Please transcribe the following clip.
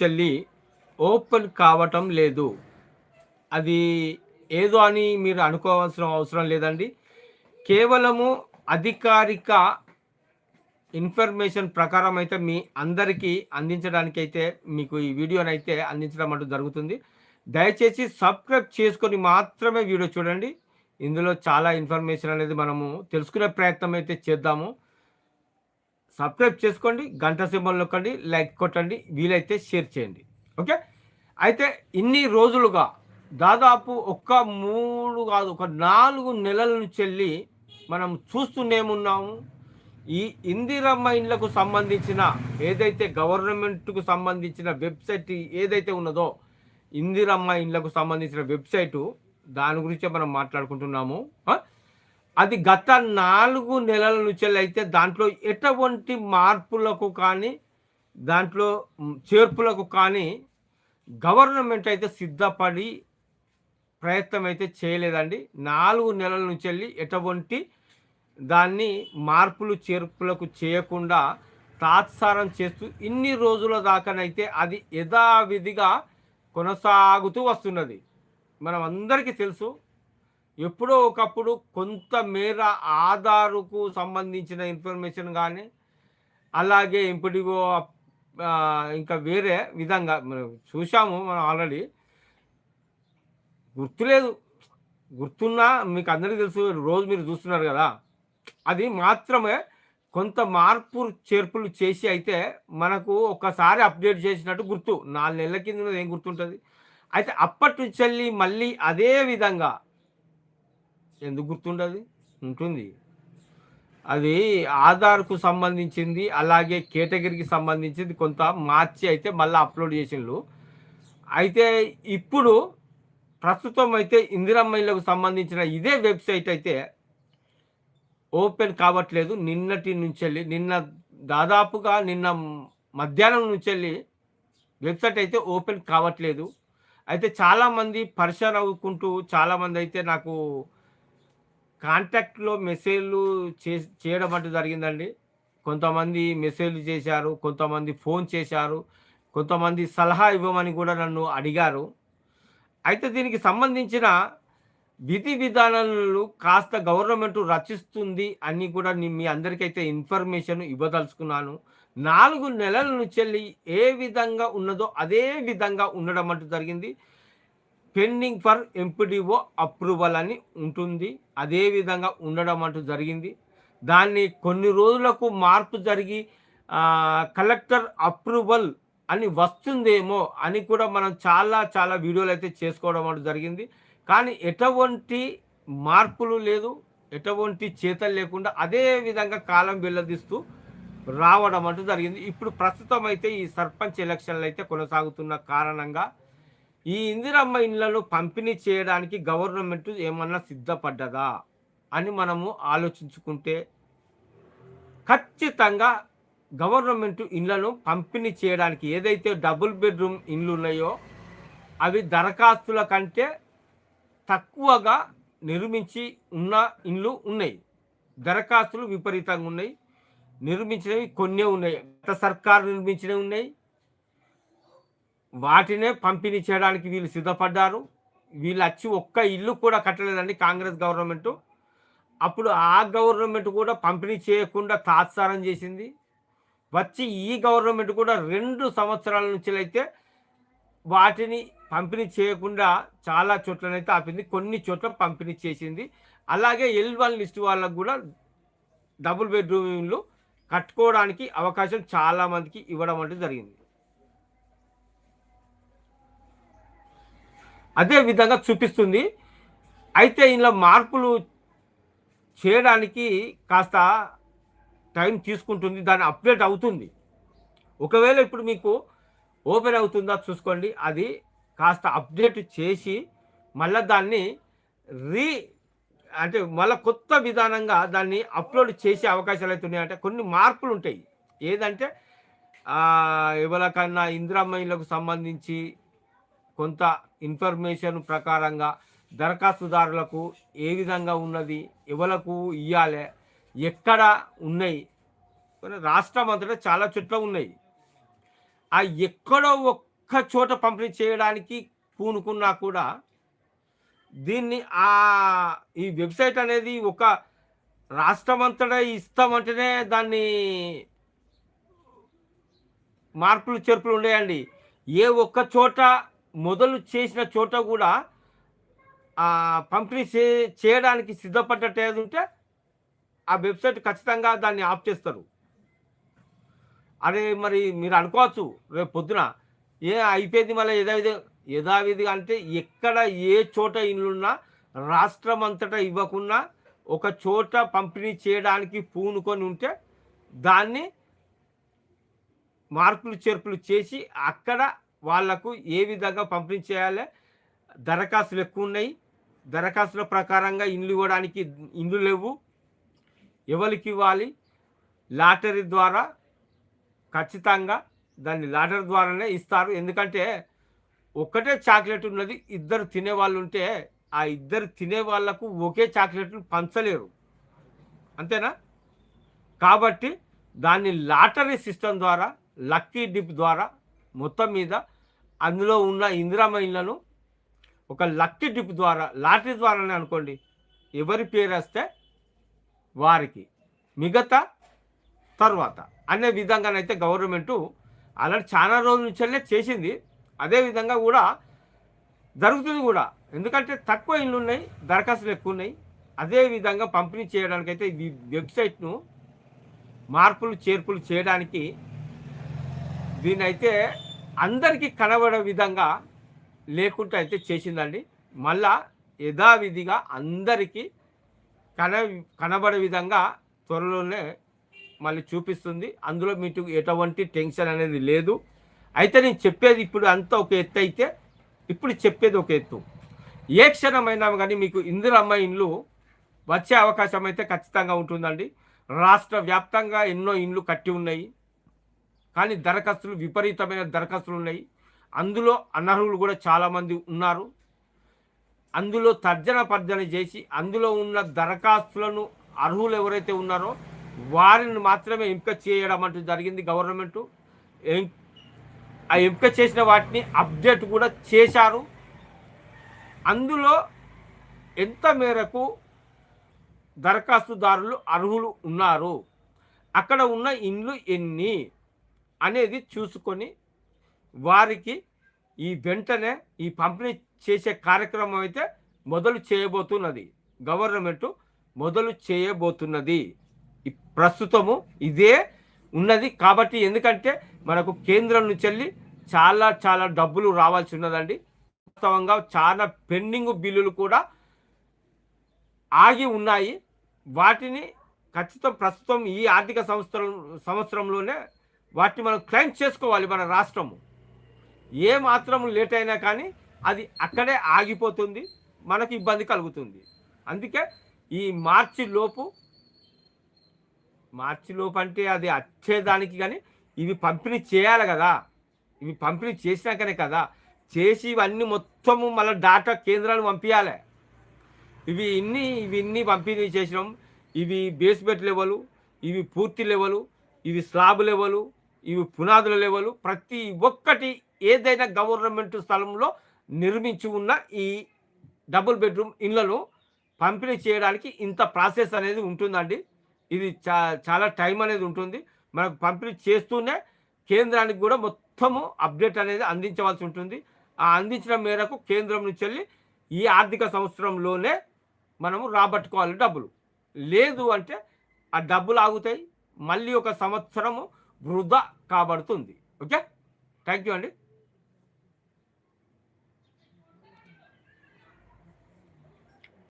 చెల్లి ఓపెన్ కావటం లేదు. అది ఏదో అని మీరు అనుకోవాల్సిన అవసరం లేదండి. కేవలము అధికారిక ఇన్ఫర్మేషన్ ప్రకారం అయితే మీ అందరికీ అందించడానికి అయితే మీకు ఈ వీడియోని అయితే అందించడం అంటూ జరుగుతుంది. దయచేసి సబ్స్క్రైబ్ చేసుకొని మాత్రమే వీడియో చూడండి. ఇందులో చాలా ఇన్ఫర్మేషన్ అనేది మనము తెలుసుకునే ప్రయత్నం అయితే చేద్దాము. సబ్స్క్రైబ్ చేసుకోండి గంట సింబల్ నొక్కండి లైక్ కొట్టండి వీలైతే షేర్ చేయండి. ఓకే? అయితే ఇన్ని రోజులుగా దాదాపు ఒక్క మూడు కాదు ఒక నాలుగు నెలల నుంచి వెళ్ళి మనం చూస్తూనేమున్నాము ఈ ఇందిరమ్మ ఇండ్లకు సంబంధించిన ఏదైతే గవర్నమెంట్కు సంబంధించిన వెబ్సైట్ ఏదైతే ఉన్నదో ఇందిరమ్మ ఇండ్లకు సంబంధించిన వెబ్సైటు దాని గురించే మనం మాట్లాడుకుంటున్నాము. అది గత నాలుగు నెలల నుంచి అయితే దాంట్లో ఎటువంటి మార్పులకు కానీ దాంట్లో చేర్పులకు కానీ గవర్నమెంట్ అయితే సిద్ధపడి ప్రయత్నం అయితే చేయలేదండి. నాలుగు నెలల నుంచి వెళ్ళి ఎటువంటి దాన్ని మార్పులు చేర్పులకు చేయకుండా తాత్సారం చేస్తూ ఇన్ని రోజుల దాకానైతే అది యథావిధిగా కొనసాగుతూ వస్తున్నది. మనం అందరికీ తెలుసు ఎప్పుడో ఒకప్పుడు కొంత మేర ఆధారుకు సంబంధించిన ఇన్ఫర్మేషన్ కానీ అలాగే ఎంపీడీఓ ఇంకా వేరే విధంగా మనం చూసాము మనం ఆల్రెడీ. గుర్తులేదు. గుర్తున్నా మీకు అందరికీ తెలుసు రోజు మీరు చూస్తున్నారు కదా. అది మాత్రమే కొంత మార్పు చేర్పులు చేసి అయితే మనకు ఒకసారి అప్డేట్ చేసినట్టు గుర్తు. నాలుగు నెలల కింద ఏం గుర్తుంటుంది? అయితే అప్పటి నుంచి మళ్ళీ అదే విధంగా ఎందుకు గుర్తుండదు? ఉంటుంది. అది ఆధార్కు సంబంధించింది అలాగే కేటగిరీకి సంబంధించింది కొంత మార్చి అయితే మళ్ళీ అప్లోడ్ చేసిండ్రు. అయితే ఇప్పుడు ప్రస్తుతం అయితే ఇందిరమ్మలకు సంబంధించిన ఇదే వెబ్సైట్ అయితే ఓపెన్ కావట్లేదు. నిన్నటి నుంచి వెళ్ళి నిన్న దాదాపుగా నిన్న మధ్యాహ్నం నుంచి వెళ్ళి వెబ్సైట్ అయితే ఓపెన్ కావట్లేదు. అయితే చాలామంది పరిచయం అవ్వుకుంటూ చాలామంది అయితే నాకు కాంటాక్ట్లో మెసేజ్లు చే చేయడం అంటూ జరిగిందండి. కొంతమంది మెసేజ్లు చేశారు కొంతమంది ఫోన్ చేశారు కొంతమంది సలహా ఇవ్వమని కూడా నన్ను అడిగారు. అయితే దీనికి సంబంధించిన విధి విధానాలు కాస్త గవర్నమెంట్ రచిస్తుంది అని కూడా మీ అందరికైతే ఇన్ఫర్మేషన్ ఇవ్వదలుచుకున్నాను. నాలుగు నెలల నుంచి ఏ విధంగా ఉన్నదో అదే విధంగా ఉండడం అంటూ జరిగింది. పెండింగ్ ఫర్ ఎంపీడీఓ అప్రూవల్ అని ఉంటుంది. అదే విధంగా ఉండడం అంటూ జరిగింది. దాన్ని కొన్ని రోజులకు మార్పు జరిగి కలెక్టర్ అప్రూవల్ అని వస్తుందేమో అని కూడా మనం చాలా చాలా వీడియోలు అయితే చేసుకోవడం అంటూ జరిగింది. కానీ ఎటువంటి మార్పులు లేదు. ఎటువంటి చేతలు లేకుండా అదే విధంగా కాలం వెళ్ళదీస్తూ రావడం అంటూ జరిగింది. ఇప్పుడు ప్రస్తుతం అయితే ఈ సర్పంచ్ ఎలక్షన్లు అయితే కొనసాగుతున్న కారణంగా ఈ ఇందిరమ్మ ఇండ్లను పంపిణీ చేయడానికి గవర్నమెంట్ ఏమన్నా సిద్ధపడ్డదా అని మనము ఆలోచించుకుంటే ఖచ్చితంగా గవర్నమెంట్ ఇండ్లను పంపిణీ చేయడానికి ఏదైతే డబుల్ బెడ్రూమ్ ఇండ్లు ఉన్నాయో అవి దరఖాస్తుల కంటే తక్కువగా నిర్మించి ఉన్న ఇండ్లు ఉన్నాయి. దరఖాస్తులు విపరీతంగా ఉన్నాయి. నిర్మించినవి కొన్ని ఉన్నాయి. గత సర్కారు నిర్మించినవి ఉన్నాయి. వాటినే పంపిణీ చేయడానికి వీళ్ళు సిద్ధపడ్డారు. వీళ్ళు వచ్చి ఒక్క ఇల్లు కూడా కట్టలేదండి కాంగ్రెస్ గవర్నమెంట్. అప్పుడు ఆ గవర్నమెంట్ కూడా పంపిణీ చేయకుండా తాత్సారం చేసింది. వచ్చి ఈ గవర్నమెంట్ కూడా రెండు సంవత్సరాల నుంచి అయితే వాటిని పంపిణీ చేయకుండా చాలా చోట్లనైతే ఆపింది. కొన్ని చోట్ల పంపిణీ చేసింది. అలాగే ఎల్ వన్ లిస్ట్ వాళ్ళకు కూడా డబుల్ బెడ్రూమ్లు కట్టుకోవడానికి అవకాశం చాలామందికి ఇవ్వడం అంటే జరిగింది. అదే విధంగా చూపిస్తుంది. అయితే ఇందులో మార్పులు చేయడానికి కాస్త టైం తీసుకుంటుంది దాన్ని అప్డేట్ అవుతుంది. ఒకవేళ ఇప్పుడు మీకు ఓపెన్ అవుతుందా చూసుకోండి. అది కాస్త అప్డేట్ చేసి మళ్ళీ దాన్ని రీ అంటే మళ్ళీ కొత్త విధానంగా దాన్ని అప్లోడ్ చేసే అవకాశాలు అయితే ఉన్నాయంటే కొన్ని మార్పులు ఉంటాయి. ఏదంటే ఎవరికన్నా ఇందిరామయ్యలకు సంబంధించి కొంత ఇన్ఫర్మేషన్ ప్రకారంగా దరఖాస్తుదారులకు ఏ విధంగా ఉన్నది ఎవలకు ఇవ్వాలి ఎక్కడ ఉన్నాయి? రాష్ట్రం అంతటా చాలా చోట్ల ఉన్నాయి. ఆ ఎక్కడో ఒక్క చోట పంపిణీ చేయడానికి పూనుకున్నా కూడా దీన్ని ఆ ఈ వెబ్సైట్ అనేది ఒక రాష్ట్రం అంతటా ఇస్తామంటేనే దాన్ని మార్పులు చేర్పులు ఉండేయండి. ఏ ఒక్క చోట మొదలు చేసిన చోట కూడా పంపిణీ చే చేయడానికి సిద్ధపడ్డట్టు ఏది ఉంటే ఆ వెబ్సైట్ ఖచ్చితంగా దాన్ని ఆఫ్ చేస్తారు. అదే మరి మీరు అనుకోవచ్చు రేపు పొద్దున ఏ అయిపోయింది మళ్ళీ యథావిధి యథావిధిగా అంటే ఎక్కడ ఏ చోట ఇల్లున్నా రాష్ట్రం అంతటా ఇవ్వకుండా ఒక చోట పంపిణీ చేయడానికి పూనుకొని ఉంటే దాన్ని మార్పులు చేర్పులు చేసి అక్కడ వాళ్ళకు ఏ విధంగా పంపిణీ చేయాలి దరఖాస్తులు ఎక్కువ ఉన్నాయి. దరఖాస్తుల ప్రకారంగా ఇండ్లు ఇవ్వడానికి ఇండ్లు లేవు. ఎవరికి ఇవ్వాలి? లాటరీ ద్వారా ఖచ్చితంగా దాన్ని లాటరీ ద్వారానే ఇస్తారు. ఎందుకంటే ఒక్కటే చాక్లెట్ ఉన్నది. ఇద్దరు తినేవాళ్ళు ఉంటే ఆ ఇద్దరు తినే వాళ్ళకు ఒకే చాక్లెట్ను పంచలేరు. అంతేనా? కాబట్టి దాన్ని లాటరీ సిస్టమ్ ద్వారా లక్కీ డిప్ ద్వారా మొత్తం మీద అందులో ఉన్న ఇందిరామ ఇళ్ళను ఒక లక్కీ డిప్ ద్వారా లాటరీ ద్వారానే అనుకోండి ఎవరి పేరు వస్తే వారికి మిగతా తర్వాత. అనే విధంగానైతే గవర్నమెంటు అలాంటి చాలా రోజుల నుంచే చేసింది. అదేవిధంగా కూడా జరుగుతుంది కూడా. ఎందుకంటే తక్కువ ఇళ్ళు ఉన్నాయి దరఖాస్తులు ఎక్కువ ఉన్నాయి అదేవిధంగా పంపిణీ చేయడానికైతే ఈ వెబ్సైట్ను మార్పులు చేర్పులు చేయడానికి దీనైతే అందరికీ కనబడే విధంగా లేకుండా అయితే చేసిందండి. మళ్ళా యథావిధిగా అందరికీ కన కనబడే విధంగా త్వరలోనే మళ్ళీ చూపిస్తుంది. అందులో మీకు ఎటువంటి టెన్షన్ అనేది లేదు. అయితే నేను చెప్పేది ఇప్పుడు అంతా ఒక ఎత్తు అయితే ఇప్పుడు చెప్పేది ఒక ఎత్తు. ఏ క్షణమైనా కానీ మీకు ఇందిరమ్మ ఇండ్లు వచ్చే అవకాశం అయితే ఖచ్చితంగా ఉంటుందండి. రాష్ట్ర వ్యాప్తంగా ఎన్నో ఇండ్లు కట్టి ఉన్నాయి. కానీ దరఖాస్తులు విపరీతమైన దరఖాస్తులు ఉన్నాయి. అందులో అనర్హులు కూడా చాలామంది ఉన్నారు. అందులో తర్జన పర్జన చేసి అందులో ఉన్న దరఖాస్తులను అర్హులు ఎవరైతే ఉన్నారో వారిని మాత్రమే ఎంపిక చేయడం అంటూ జరిగింది గవర్నమెంటు. ఆ ఎంపిక చేసిన వాటిని అప్డేట్ కూడా చేశారు. అందులో ఎంత మేరకు దరఖాస్తుదారులు అర్హులు ఉన్నారు? అక్కడ ఉన్న ఇండ్లు ఎన్ని? అనేది చూసుకొని వారికి ఈ వెంటనే ఈ పంపిణీ చేసే కార్యక్రమం అయితే మొదలు చేయబోతున్నది. గవర్నమెంట్ మొదలు చేయబోతున్నది. ప్రస్తుతము ఇదే ఉన్నది కాబట్టి ఎందుకంటే మనకు కేంద్రం నుంచి వెళ్ళి చాలా చాలా డబ్బులు రావాల్సి ఉన్నదండి. వాస్తవంగా చాలా పెండింగ్ బిల్లులు కూడా ఆగి ఉన్నాయి. వాటిని ఖచ్చితం ప్రస్తుతం ఈ ఆర్థిక సంవత్సరం సంవత్సరంలోనే వాటిని మనం క్లైమ్ చేసుకోవాలి మన రాష్ట్రము. ఏ మాత్రం లేట్ అయినా కానీ అది అక్కడే ఆగిపోతుంది మనకు ఇబ్బంది కలుగుతుంది. అందుకే ఈ మార్చి లోపు మార్చి లోపు అంటే అది వచ్చేదానికి కానీ ఇవి పంపిణీ చేయాలి కదా. ఇవి పంపిణీ చేసినాకనే కదా. చేసి ఇవన్నీ మొత్తము మళ్ళీ డాటా కేంద్రాలు పంపించాలి ఇవి ఇన్ని ఇవి ఇన్ని పంపిణీ చేసినాం. ఇవి బేస్మెంట్ లెవెలు ఇవి పూర్తి లెవెలు ఇవి స్లాబ్ లెవెలు ఇవి పునాదుల లెవెలు ప్రతి ఒక్కటి ఏదైనా గవర్నమెంట్ స్థలంలో నిర్మించి ఉన్న ఈ డబుల్ బెడ్రూమ్ ఇళ్ళను పంపిణీ చేయడానికి ఇంత ప్రాసెస్ అనేది ఉంటుందండి. ఇది చా చాలా టైం అనేది ఉంటుంది. మనకు పంపిణీ చేస్తూనే కేంద్రానికి కూడా మొత్తము అప్డేట్ అనేది అందించవలసి ఉంటుంది. ఆ అందించిన మేరకు కేంద్రం నుంచి వెళ్ళి ఈ ఆర్థిక సంవత్సరంలోనే మనము రాబట్టుకోవాలి డబ్బులు. లేదు అంటే ఆ డబ్బులు ఆగుతాయి. మళ్ళీ ఒక సంవత్సరము వృధా కాబడుతుంది. ఓకే? థ్యాంక్ యూ అండి.